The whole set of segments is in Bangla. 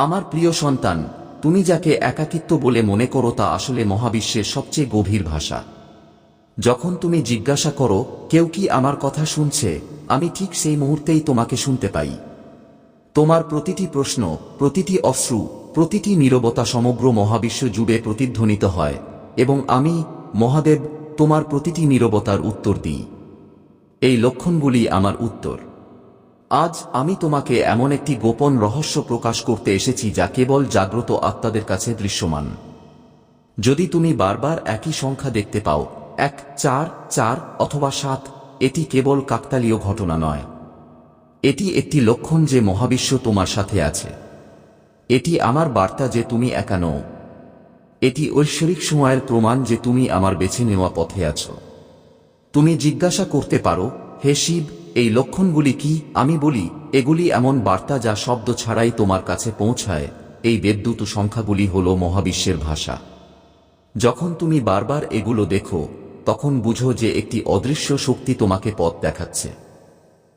আমার প্রিয় সন্তান, তুমি যাকে একাকিত্ব বলে মনে করো তা আসলে মহাবিশ্বের সবচেয়ে গভীর ভাষা। যখন তুমি জিজ্ঞাসা করো, কেউ কি আমার কথা শুনছে, আমি ঠিক সেই মুহূর্তেই তোমাকে শুনতে পাই। তোমার প্রতিটি প্রশ্ন, প্রতিটি অশ্রু, প্রতিটি নীরবতা সমগ্র মহাবিশ্ব জুড়ে প্রতিধ্বনিত হয়, এবং আমি, মহাদেব, তোমার প্রতিটি নীরবতার উত্তর দিই। এই লক্ষণগুলি আমার উত্তর। আজ আমি তোমাকে এমন একটি গোপন রহস্য প্রকাশ করতে এসেছি যা কেবল জাগ্রত আত্মাদের কাছে দৃশ্যমান। যদি তুমি বারবার একই সংখ্যা দেখতে পাও, এক, চার চার অথবা সাত, এটি কেবল কাকতালীয় ঘটনা নয়। এটি একটি লক্ষণ যে মহাবিশ্ব তোমার সাথে আছে। এটি আমার বার্তা যে তুমি একা নও। এটি ঐশ্বরিক সময়ের প্রমাণ যে তুমি আমার বেছে নেওয়া পথে আছো। তুমি জিজ্ঞাসা করতে পারো, হে শিব এই লক্ষণগুলি কি? আমি বলি, এগুলি এমন বার্তা যা শব্দ ছাড়াই তোমার কাছে পৌঁছায়। এই দেবদূত সংখ্যাগুলি হল মহাবিশ্বের ভাষা। যখন তুমি বারবার এগুলো দেখো, তখন বুঝো যে একটি অদৃশ্য শক্তি তোমাকে পথ দেখাচ্ছে।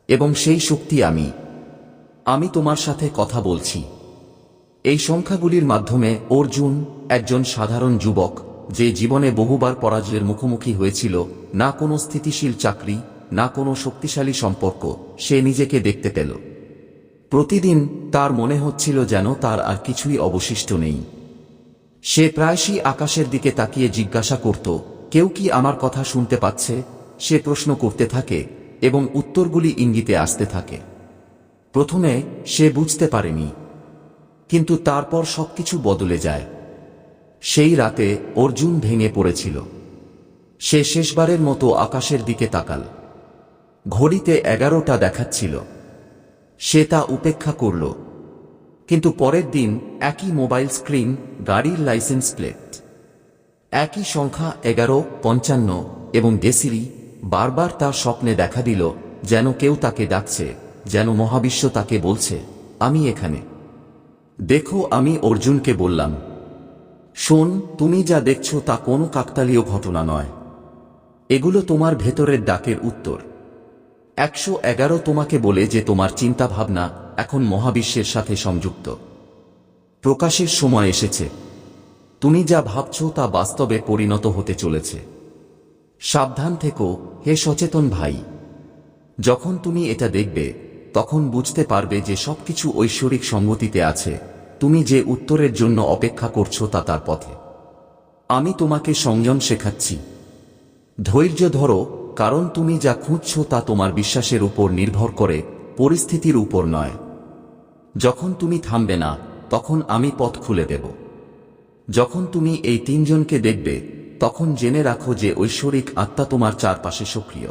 এবং সেই শক্তি আমি। আমি তোমার সাথে কথা বলছি। এই সংখ্যাগুলির মাধ্যমে অর্জুন, একজন সাধারণ যুবক, যে জীবনে বহুবার পরাজয়ের মুখোমুখি হয়েছিল, না কোনো স্থিতিশীল চাকরি না কোনো শক্তিশালী সম্পর্ক, সে নিজেকে দেখতে পেল। প্রতিদিন তার মনে হচ্ছিল যেন তার আর কিছুই অবশিষ্ট নেই। সে প্রায়শই আকাশের দিকে তাকিয়ে জিজ্ঞাসা করত, কেউ কি আমার কথা শুনতে পাচ্ছে? সে প্রশ্ন করতে থাকে এবং উত্তরগুলি ইঙ্গিতে আসতে থাকে। প্রথমে সে বুঝতে পারেনি, কিন্তু তারপর সবকিছু বদলে যায়। সেই রাতে অর্জুন ভেঙে পড়েছিল। সে শেষবারের মতো আকাশের দিকে তাকাল। ঘড়িতে এগারোটা দেখাচ্ছিল। সে তা উপেক্ষা করল। কিন্তু পরের দিন একই মোবাইল স্ক্রিন, গাড়ির লাইসেন্স প্লেট। একই সংখ্যা এগারো, পঞ্চান্ন এবং ডেসিরি বারবার তার স্বপ্নে দেখা দিল যেন কেউ তাকে ডাকছে, যেন মহাবিশ্ব তাকে বলছে, আমি এখানে। দেখো, আমি অর্জুনকে বললাম। শোন, তুমি যা দেখছ তা কোনো কাকতালীয় ঘটনা নয়। এগুলো তোমার ভেতরের ডাকের উত্তর। একশো এগারো তোমাকে বলে যে তোমার চিন্তা ভাবনা এখন মহাবিশ্বের সাথে সংযুক্ত। প্রকাশের সময় এসেছে। তুমি যা ভাবছ তা বাস্তবে পরিণত হতে চলেছে। সাবধান থেকো, হে সচেতন ভাই। যখন তুমি এটা দেখবে, তখন বুঝতে পারবে যে সবকিছু ঐশ্বরিক সঙ্গতিতে আছে। তুমি যে উত্তরের জন্য অপেক্ষা করছ তা তার পথে। আমি তোমাকে সংযম শেখাচ্ছি। ধৈর্য ধরো কারণ তুমি যা খুঁজছো তা তোমার বিশ্বাসের উপর নির্ভর করে, পরিস্থিতির উপর নয়। যখন তুমি থামবে না, তখন আমি পথ খুলে দেব। যখন তুমি এই তিনজনকে দেখবে, তখন জেনে রাখো যে ঐশ্বরিক আত্মা তোমার চারপাশে সক্রিয়।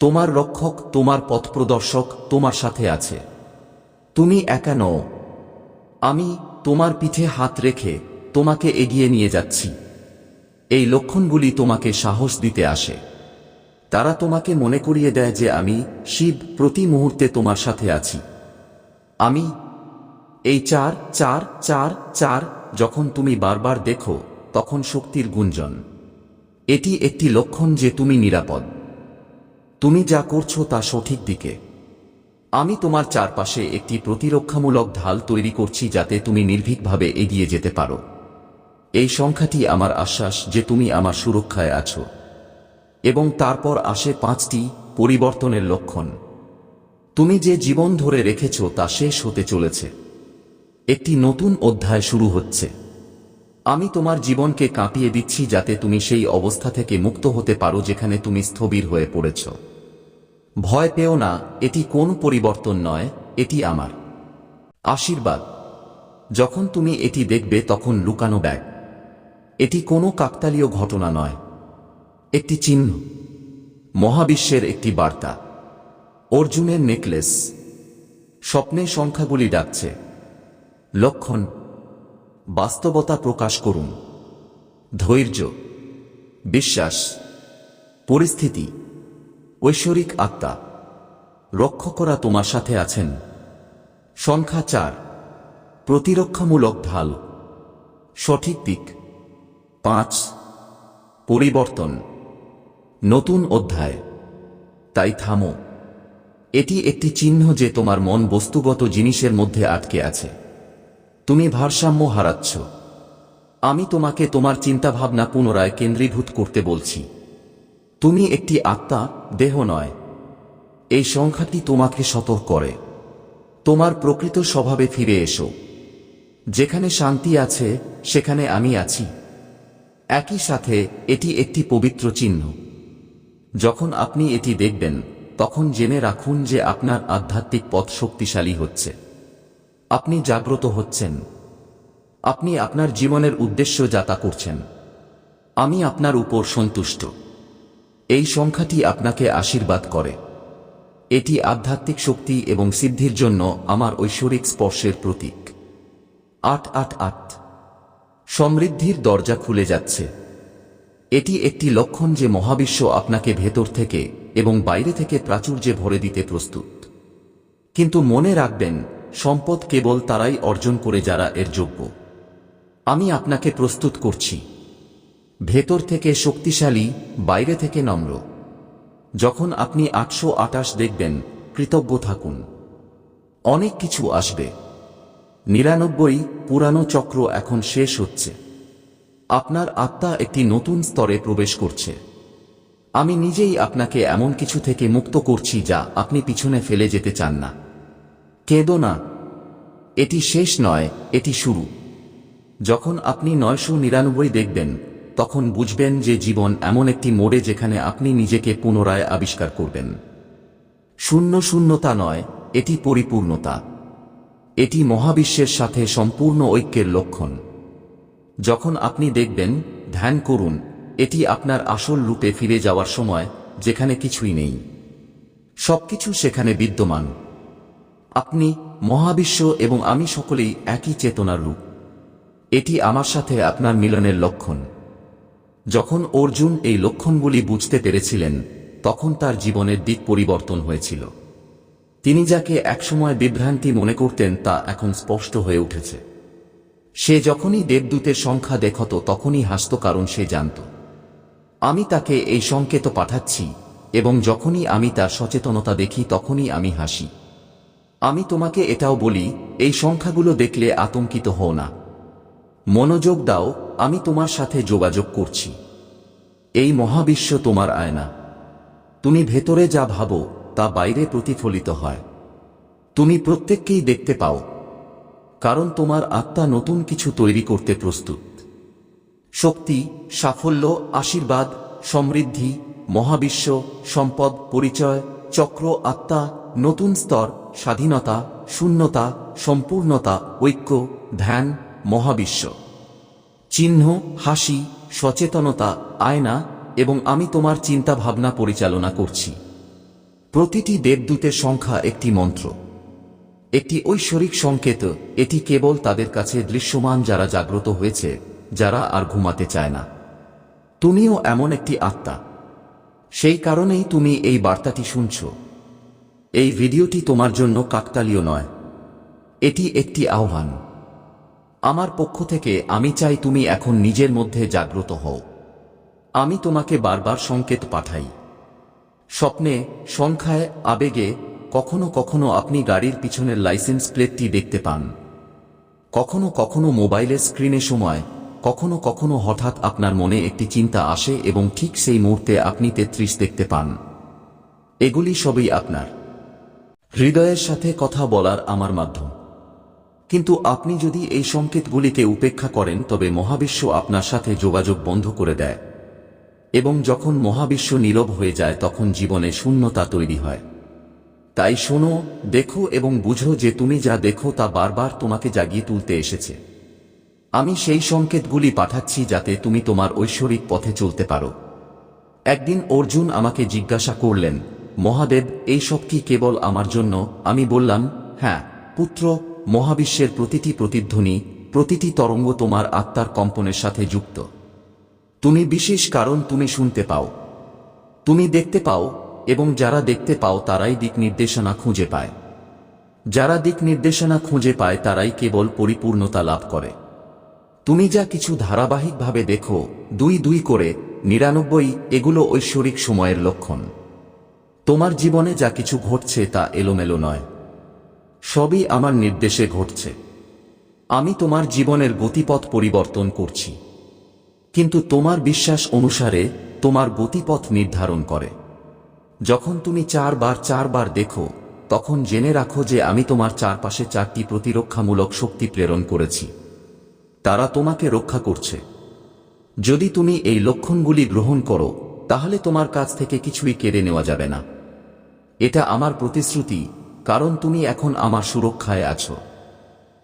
তোমার রক্ষক, তোমার পথ প্রদর্শক, তোমার সাথে আছে। তুমি একা নও। আমি তোমার পিঠে হাত রেখে তোমাকে এগিয়ে নিয়ে যাচ্ছি। এই লক্ষণগুলি তোমাকে সাহস দিতে আসে। তারা তোমাকে মনে করিয়ে দেয় যে আমি শিব প্রতি মুহূর্তে তোমার সাথে আছি। আমি, এই চার চার চার চার, যখন তুমি বারবার দেখো, তখন শক্তির গুঞ্জন। এটি একটি লক্ষণ যে তুমি নিরাপদ। তুমি যা করছ তা সঠিক দিকে। আমি তোমার চারপাশে একটি প্রতিরক্ষামূলক ঢাল তৈরি করছি যাতে তুমি নির্ভীকভাবে এগিয়ে যেতে পারো। এই সংখ্যাটি আমার আশ্বাস যে তুমি আমার সুরক্ষায় আছো। এবং তারপর আসে পাঁচটি পরিবর্তনের লক্ষণ। তুমি যে জীবন ধরে রেখেছ তা শেষ হতে চলেছে। একটি নতুন অধ্যায় শুরু হচ্ছে। আমি তোমার জীবনকে কাঁপিয়ে দিচ্ছি যাতে তুমি সেই অবস্থা থেকে মুক্ত হতে পারো যেখানে তুমি স্থবির হয়ে পড়েছ। ভয় পেও না, এটি কোন পরিবর্তন নয়, এটি আমার। আশীর্বাদ। যখন তুমি এটি দেখবে তখন লুকানো ব্যাগ। এটি কোনো কাকতালীয় ঘটনা নয়। একটি চিহ্ন। মহাবিশ্বের একটি বার্তা। অর্জুনের নেকলেস। স্বপ্নে সংখ্যাগুলি ডাকছে। লক্ষণ। বাস্তবতা প্রকাশ করুন। ধৈর্য। বিশ্বাস। পরিস্থিতি। ঐশ্বরিক আত্মা। রক্ষকরা তোমার সাথে আছেন। সংখ্যা চার। প্রতিরক্ষামূলক ঢাল। সঠিক দিক। পাঁচ। পরিবর্তন। নতুন অধ্যায়। তাই থামো। এটি একটি চিহ্ন যে তোমার মন বস্তুগত জিনিসের মধ্যে আটকে আছে। তুমি ভারসাম্য হারাচ্ছ। আমি তোমাকে তোমার চিন্তাভাবনা পুনরায় কেন্দ্রীভূত করতে বলছি। তুমি একটি আত্মা, দেহ নয়। এই সংখ্যাটি তোমাকে সতর্ক করে। তোমার প্রকৃত স্বভাবে ফিরে এসো। যেখানে শান্তি আছে, সেখানে আমি আছি। একই সাথে এটি একটি পবিত্র চিহ্ন। যখন আপনি এটি দেখবেন, তখন জেনে রাখুন যে আপনার আধ্যাত্মিক পথ শক্তিশালী হচ্ছে। আপনি জাগ্রত হচ্ছেন। আপনি আপনার জীবনের উদ্দেশ্য যাতা করছেন। আমি আপনার উপর সন্তুষ্ট। এই সংখ্যাটি আপনাকে আশীর্বাদ করে। এটি আধ্যাত্মিক শক্তি এবং সিদ্ধির জন্য আমার ঐশ্বরিক স্পর্শের প্রতীক। আট আট আট। সমৃদ্ধির দরজা খুলে যাচ্ছে। এটি একটি লক্ষণ যে মহাবিশ্ব আপনাকে ভেতর থেকে এবং বাইরে থেকে প্রাচুর্যে ভরে দিতে প্রস্তুত। কিন্তু মনে রাখবেন, সম্পদ কেবল তারাই অর্জন করে যারা এর যোগ্য। আমি আপনাকে প্রস্তুত করছি। ভেতর থেকে শক্তিশালী, বাইরে থেকে নম্র। যখন আপনি আটশো আটাশ দেখবেন, কৃতজ্ঞ থাকুন। অনেক কিছু আসবে। নিরানব্বই, পুরানো চক্র এখন শেষ হচ্ছে। আপনার আত্মা একটি নতুন স্তরে প্রবেশ করছে। আমি নিজেই আপনাকে এমন কিছু থেকে মুক্ত করছি যা আপনি পিছনে ফেলে যেতে চান না। কেঁদো না। এটি শেষ নয়, এটি শুরু। যখন আপনি নয়শো নিরানব্বই দেখবেন, তখন বুঝবেন যে জীবন এমন একটি মোড়ে যেখানে আপনি নিজেকে পুনরায় আবিষ্কার করবেন। শূন্য শূন্যতা নয়, এটি পরিপূর্ণতা। এটি মহাবিশ্বের সাথে সম্পূর্ণ ঐক্যের লক্ষণ। যখন আপনি দেখবেন, ধ্যান করুন, এটি আপনার আসল রূপে ফিরে যাওয়ার সময়, যেখানে কিছুই নেই। সবকিছু সেখানে বিদ্যমান। আপনি, মহাবিশ্ব এবং আমি সকলেই একই চেতনার রূপ। এটি আমার সাথে আপনার মিলনের লক্ষণ। যখন অর্জুন এই লক্ষণগুলি বুঝতে পেরেছিলেন, তখন তার জীবনের দিক পরিবর্তন হয়েছিল। তিনি যাকে একসময় বিভ্রান্তি মনে করতেন তা এখন স্পষ্ট হয়ে উঠেছে। সে যখনই দেবদূতের সংখ্যা দেখত, তখনই হাসত, কারণ সে জানত, আমি তাকে এই সংকেত পাঠাচ্ছি, এবং যখনই আমি তার সচেতনতা দেখি, তখনই আমি হাসি। আমি তোমাকে এটাও বলি, এই সংখ্যাগুলো দেখলে আতঙ্কিত হও না। মনোযোগ দাও, আমি তোমার সাথে যোগাযোগ করছি। এই মহাবিশ্ব তোমার আয়না। তুমি ভেতরে যা ভাবো, তা বাইরে প্রতিফলিত হয়। তুমি প্রত্যেককেই দেখতে পাও। কারণ তোমার আত্মা নতুন কিছু তৈরি করতে প্রস্তুত। শক্তি, সাফল্য, আশীর্বাদ, সমৃদ্ধি, মহাবিশ্ব, সম্পদ, পরিচয়, চক্র, আত্মা, নতুন স্তর, স্বাধীনতা, শূন্যতা, সম্পূর্ণতা, ঐক্য, ধ্যান, মহাবিশ্ব। চিহ্ন, হাসি, সচেতনতা, আয়না এবং আমি তোমার চিন্তা ভাবনা পরিচালনা করছি। প্রতিটি দেবদূতের সংখ্যা একটি মন্ত্র। একটি ঐশ্বরিক সংকেত, এটি কেবল তাদের কাছে দৃশ্যমান যারা জাগ্রত হয়েছে, যারা আর ঘুমাতে চায় না। তুমিও এমন একটি আত্মা। সেই কারণেই তুমি এই বার্তাটি শুনছ। এই ভিডিওটি তোমার জন্য কাকতালীয় নয়। এটি একটি আহ্বান। আমার পক্ষ থেকে আমি চাই তুমি এখন নিজের মধ্যে জাগ্রত হও। আমি তোমাকে বারবার সংকেত পাঠাই। স্বপ্নে, সংখ্যায়, আবেগে কখনো কখনো আপনি গাড়ির পিছনের লাইসেন্স প্লেটটি দেখতে পান। কখনো কখনো মোবাইলের স্ক্রিনে সময়, কখনো কখনো হঠাৎ আপনার মনে একটি চিন্তা আসে এবং ঠিক সেই মুহূর্তে আপনি তেত্রিশ দেখতে পান। এগুলি সবই আপনার। হৃদয়ের সাথে কথা বলার আমার মাধ্যম। কিন্তু আপনি যদি এই সংকেতগুলিকে উপেক্ষা করেন, তবে মহাবিশ্ব আপনার সাথে যোগাযোগ বন্ধ করে দেয়। এবং যখন মহাবিশ্ব নীরব হয়ে যায়, তখন জীবনে শূন্যতা তৈরি হয়। তাই শোনো, দেখো এবং বুঝো যে তুমি যা দেখো তা বারবার তোমাকে জাগিয়ে তুলতে এসেছে। আমি সেই সংকেতগুলি পাঠাচ্ছি যাতে তুমি তোমার ঐশ্বরিক পথে চলতে পারো। একদিন অর্জুন আমাকে জিজ্ঞাসা করলেন, মহাদেব, এই সব কি কেবল আমার জন্য? আমি বললাম হ্যাঁ পুত্র, মহাবিশ্বের প্রতিটি প্রতিধ্বনি, প্রতিটি তরঙ্গ তোমার আত্মার কম্পনের সাথে যুক্ত। তুমি বিশেষ কারণ তুমি শুনতে পাও। তুমি দেখতে পাও এবং যারা দেখতে পাও তারাই দিক নির্দেশনা খুঁজে পায়। যারা দিক নির্দেশনা খুঁজে পায় তারাই কেবল পরিপূর্ণতা লাভ করে। তুমি যা কিছু ধারাবাহিকভাবে দেখো, দুই দুই করে, নিরানব্বই, এগুলো ঐশ্বরিক সময়ের লক্ষণ। তোমার জীবনে যা কিছু ঘটছে তা এলোমেলো নয়। সবই আমার নির্দেশে ঘটছে। আমি তোমার জীবনের গতিপথ পরিবর্তন করছি। কিন্তু তোমার বিশ্বাস অনুসারে তোমার গতিপথ নির্ধারণ করে। যখন তুমি চারবার চারবার দেখো, তখন জেনে রাখো যে আমি তোমার চারপাশে চারটি প্রতিরক্ষামূলক শক্তি প্রেরণ করেছি। তারা তোমাকে রক্ষা করছে। যদি তুমি এই লক্ষণগুলি গ্রহণ করো, তাহলে তোমার কাছ থেকে কিছুই কেড়ে নেওয়া যাবে না। এটা আমার প্রতিশ্রুতি, কারণ তুমি এখন আমার সুরক্ষায় আছো।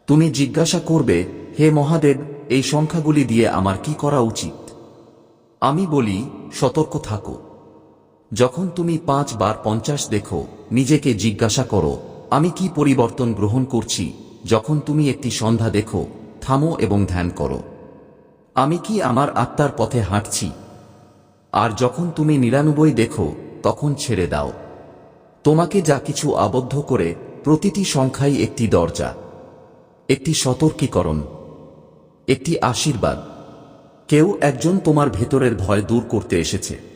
তুমি জিজ্ঞাসা করবে, হে মহাদেব, এই সংখ্যাগুলি দিয়ে আমার কি করা উচিত? আমি বলি, সতর্ক থাকো। যখন তুমি পাঁচ বার পঞ্চাশ দেখো, নিজেকে জিজ্ঞাসা করো, আমি কি পরিবর্তন গ্রহণ করছি? যখন তুমি একটি সন্ধ্যা দেখো, থামো এবং ধ্যান করো। আমি কি আমার আত্মার পথে হাঁটছি? আর যখন তুমি নিরানব্বই দেখো, তখন ছেড়ে দাও। তোমাকে যা কিছু আবদ্ধ করে, প্রতিটি সংখ্যাই একটি দরজা। একটি সতর্কীকরণ। একটি আশীর্বাদ। কেউ একজন তোমার ভেতরের ভয় দূর করতে এসেছে।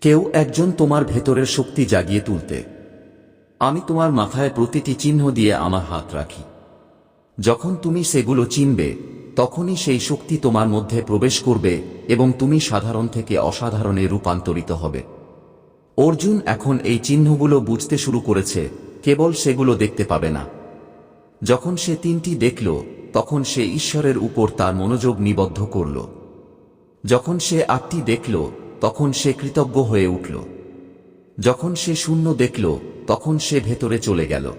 কেউ একজন তোমার ভেতরের শক্তি জাগিয়ে তুলতে। আমি তোমার মাথায় প্রতিটি চিহ্ন দিয়ে আমার হাত রাখি। যখন তুমি সেগুলো চিনবে, তখনই সেই শক্তি তোমার মধ্যে প্রবেশ করবে এবং তুমি সাধারণ থেকে অসাধারণে রূপান্তরিত হবে। অর্জুন এখন এই চিহ্নগুলো বুঝতে শুরু করেছে, কেবল সেগুলো দেখতে পাবে না। যখন সে তিনটি দেখল, তখন সে ঈশ্বরের উপর তার মনোযোগ নিবদ্ধ করল। যখন সে আটটি দেখল তখন সে কৃতজ্ঞ হয়ে উঠল। যখন সে শূন্য দেখল, তখন সে ভেতরে চলে গেল।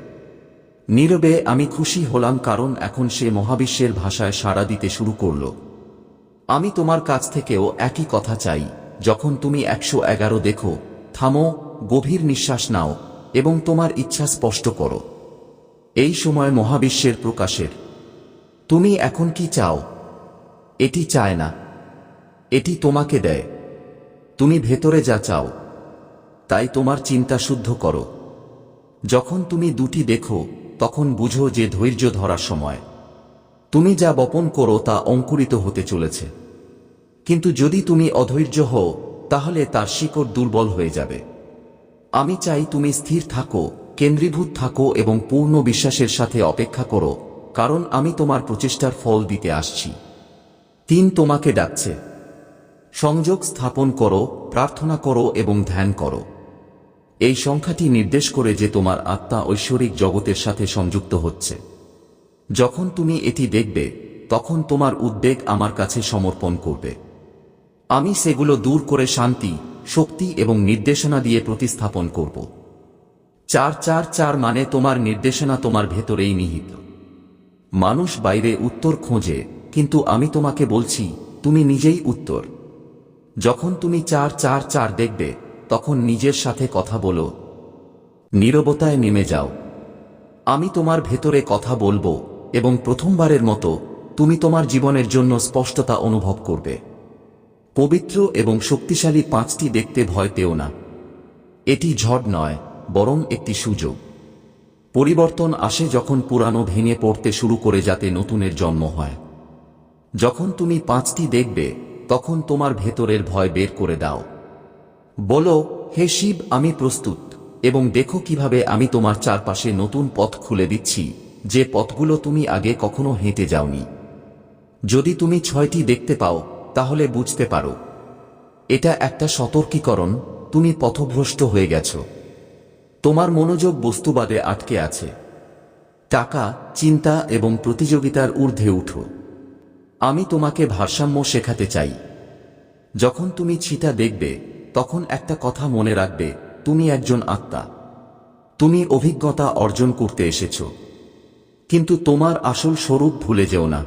নীরবে আমি খুশি হলাম কারণ এখন সে মহাবিশ্বের ভাষায় সাড়া দিতে শুরু করল। আমি তোমার কাছ থেকেও একই কথা চাই, যখন তুমি একশো এগারো দেখো, থামো, গভীর নিঃশ্বাস নাও, এবং তোমার ইচ্ছা স্পষ্ট করো। এই সময় মহাবিশ্বের প্রকাশের। তুমি এখন কি চাও? এটি চায় না। এটি তোমাকে দেয়। তুমি ভেতরে যা চাও, তাই তোমার চিন্তা শুদ্ধ করো। যখন তুমি দুটি দেখো, তখন বুঝো যে ধৈর্য ধরার সময়। তুমি যা বপন করো, তা অঙ্কুরিত হতে চলেছে। কিন্তু যদি তুমি অধৈর্য হও, তাহলে তার শিকড় দুর্বল হয়ে যাবে। আমি চাই তুমি স্থির থাকো, কেন্দ্রীভূত থাকো এবং পূর্ণ বিশ্বাসের সাথে অপেক্ষা করো, কারণ আমি তোমার প্রচেষ্টার ফল দিতে আসছি। তিন তোমাকে ডাকছে। সংযোগ স্থাপন করো, প্রার্থনা করো এবং ধ্যান করো। এই সংখ্যাটি নির্দেশ করে যে তোমার আত্মা ঐশ্বরিক জগতের সাথে সংযুক্ত হচ্ছে। যখন তুমি এটি দেখবে, তখন তোমার উদ্বেগ আমার কাছে সমর্পণ করবে। আমি সেগুলো দূর করে শান্তি, শক্তি এবং নির্দেশনা দিয়ে প্রতিস্থাপন করব। চার চার চার মানে তোমার নির্দেশনা তোমার ভেতরেই নিহিত। মানুষ বাইরে উত্তর খোঁজে, কিন্তু আমি তোমাকে বলছি, তুমি নিজেই উত্তর। যখন তুমি চার চার চার দেখবে, তখন নিজের সাথে কথা বলো। নীরবতায় নেমে যাও। আমি তোমার ভেতরে কথা বলব এবং প্রথমবারের মতো তুমি তোমার জীবনের জন্য স্পষ্টতা অনুভব করবে। পবিত্র এবং শক্তিশালী পাঁচটি দেখতে ভয় পেও না। এটি ঝড় নয়, বরং একটি সুযোগ। পরিবর্তন আসে যখন পুরানো ভেঙে পড়তে শুরু করে যাতে নতুনের জন্ম হয়। যখন তুমি পাঁচটি দেখবে তখন তোমার ভেতরের ভয় বের করে দাও। বলো, হে শিব, আমি প্রস্তুত, এবং দেখো কীভাবে আমি তোমার চারপাশে নতুন পথ খুলে দিচ্ছি, যে পথগুলো তুমি আগে কখনো হেঁটে যাওনি। যদি তুমি ছয়টি দেখতে পাও, তাহলে বুঝতে পারো। এটা একটা সতর্কীকরণ, তুমি পথভ্রষ্ট হয়ে গেছ। তোমার মনোযোগ বস্তুবাদে আটকে আছে। টাকা, চিন্তা এবং প্রতিযোগিতার ঊর্ধ্বে উঠো। আমি তোমাকে ভারসাম্য শেখাতে চাই। যখন তুমি ছিটা দেখবে, তখন একটা কথা মনে রাখবে, তুমি একজন আত্মা। তুমি অভিজ্ঞতা অর্জন করতে এসেছ। কিন্তু তোমার আসল স্বরূপ ভুলে যেও না।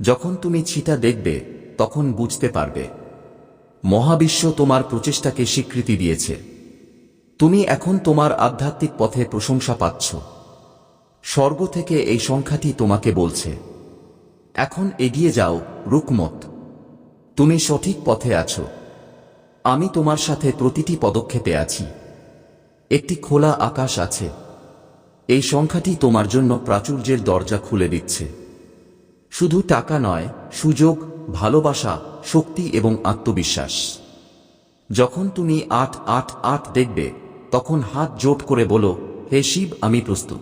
যখন তুমি ছিটা দেখবে, তখন বুঝতে পারবে। মহাবিশ্ব তোমার প্রচেষ্টাকে স্বীকৃতি দিয়েছে। তুমি এখন তোমার আধ্যাত্মিক পথে প্রশংসা পাচ্ছ। স্বর্গ থেকে এই সংখ্যাটি তোমাকে বলছে। এখন এগিয়ে যাও, রুকমত। তুমি সঠিক পথে আছো। আমি তোমার সাথে প্রতিটি পদক্ষেপে আছি। একটি খোলা আকাশ আছে। এই সংখ্যাটি তোমার জন্য প্রাচুর্যের দরজা খুলে দিচ্ছে। শুধু টাকা নয়, সুযোগ, ভালোবাসা, শক্তি এবং আত্মবিশ্বাস। যখন তুমি আট আট আট দেখবে, তখন হাত জোট করে বলো, হে শিব, আমি প্রস্তুত।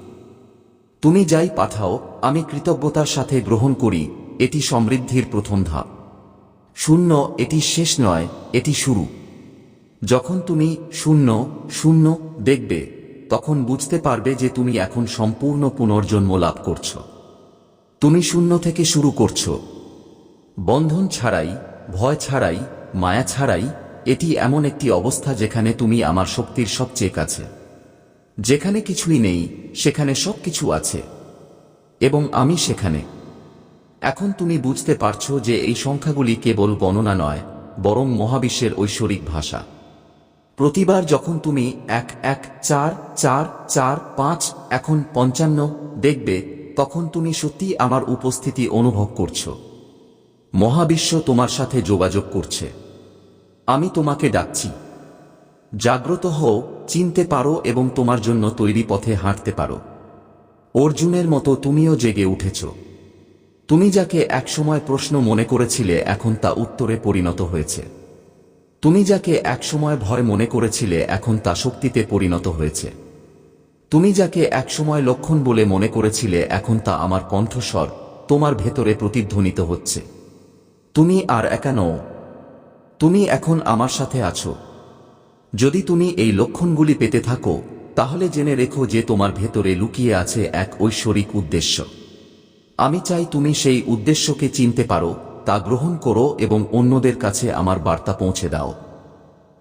তুমি যাই পাঠাও, আমি কৃতজ্ঞতার সাথে গ্রহণ করি, এটি সমৃদ্ধির প্রথম ধাপ। শূন্য, এটি শেষ নয়, এটি শুরু। যখন তুমি শূন্য শূন্য দেখবে, তখন বুঝতে পারবে যে তুমি এখন সম্পূর্ণ পুনর্জন্ম লাভ করছ। তুমি শূন্য থেকে শুরু করছ। বন্ধন ছাড়াই, ভয় ছাড়াই, মায়া ছাড়াই, এটি এমন একটি অবস্থা যেখানে তুমি আমার শক্তির সবচেয়ে কাছে। যেখানে কিছুই নেই, সেখানে সবকিছু আছে। এবং আমি সেখানে। এখন তুমি বুঝতে পারছ যে এই সংখ্যাগুলি কেবল গণনা নয়, বরং মহাবিশ্বের ঐশ্বরিক ভাষা। প্রতিবার যখন তুমি এক এক, চার চার চার, পাঁচ, এখন পঞ্চান্ন দেখবে, তখন তুমি সত্যি আমার উপস্থিতি অনুভব করছ। মহাবিশ্ব তোমার সাথে যোগাযোগ করছে। আমি তোমাকে ডাকছি। জাগ্রত হও চিনতে পারো এবং তোমার জন্য তৈরি পথে হাঁটতে পারো। অর্জুনের মতো তুমিও জেগে উঠেছ। তুমি যাকে একসময় প্রশ্ন মনে করেছিলে, এখন তা উত্তরে পরিণত হয়েছে। তুমি যাকে একসময় ভয় মনে করেছিলে, এখন তা শক্তিতে পরিণত হয়েছে। তুমি যাকে একসময় লক্ষণ বলে মনে করেছিলে, এখন তা আমার কণ্ঠস্বর, তোমার ভেতরে প্রতিধ্বনিত হচ্ছে। তুমি আর একা নও। তুমি এখন আমার সাথে আছো। যদি তুমি এই লক্ষণগুলি পেতে থাকো, তাহলে জেনে রেখো যে তোমার ভেতরে লুকিয়ে আছে এক ঐশ্বরিক উদ্দেশ্য। আমি চাই তুমি সেই উদ্দেশ্যকে চিনতে পারো, তা গ্রহণ করো এবং অন্যদের কাছে আমার বার্তা পৌঁছে দাও।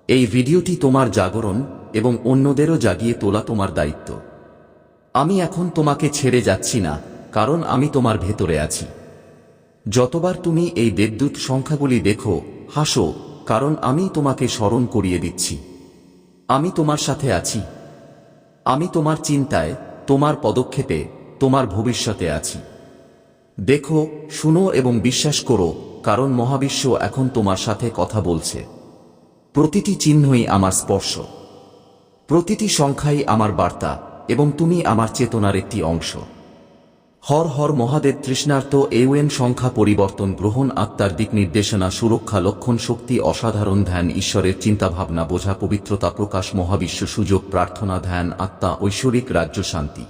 এই ভিডিওটি তোমার জাগরণ এবং অন্যদেরও জাগিয়ে তোলা তোমার দায়িত্ব। আমি এখন তোমাকে ছেড়ে যাচ্ছি না, কারণ আমি তোমার ভেতরে আছি। যতবার তুমি এই দেবদূত সংখ্যাগুলি দেখো, হাসো, কারণ আমি তোমাকে স্মরণ করিয়ে দিচ্ছি। আমি তোমার সাথে আছি। আমি তোমার চিন্তায়, তোমার পদক্ষেপে, তোমার ভবিষ্যতে আছি। দেখো, শুনো এবং বিশ্বাস করো, কারণ মহাবিশ্ব এখন তোমার সাথে কথা বলছে। প্রতিটি চিহ্নই আমার স্পর্শ। প্রতিটি সংখ্যাই আমার বার্তা এবং তুমি আমার চেতনার একটি অংশ। হর হর মহাদেব তৃষ্ণার্ত এওএন সংখ্যা পরিবর্তন গ্রহণ আত্মার দিক নির্দেশনা সুরক্ষা লক্ষণ শক্তি অসাধারণ ধ্যান ঈশ্বরের চিন্তাভাবনা বোঝা পবিত্রতা প্রকাশ মহাবিশ্ব সুযোগ প্রার্থনা ধ্যান আত্মা ঐশ্বরিক রাজ্য শান্তি।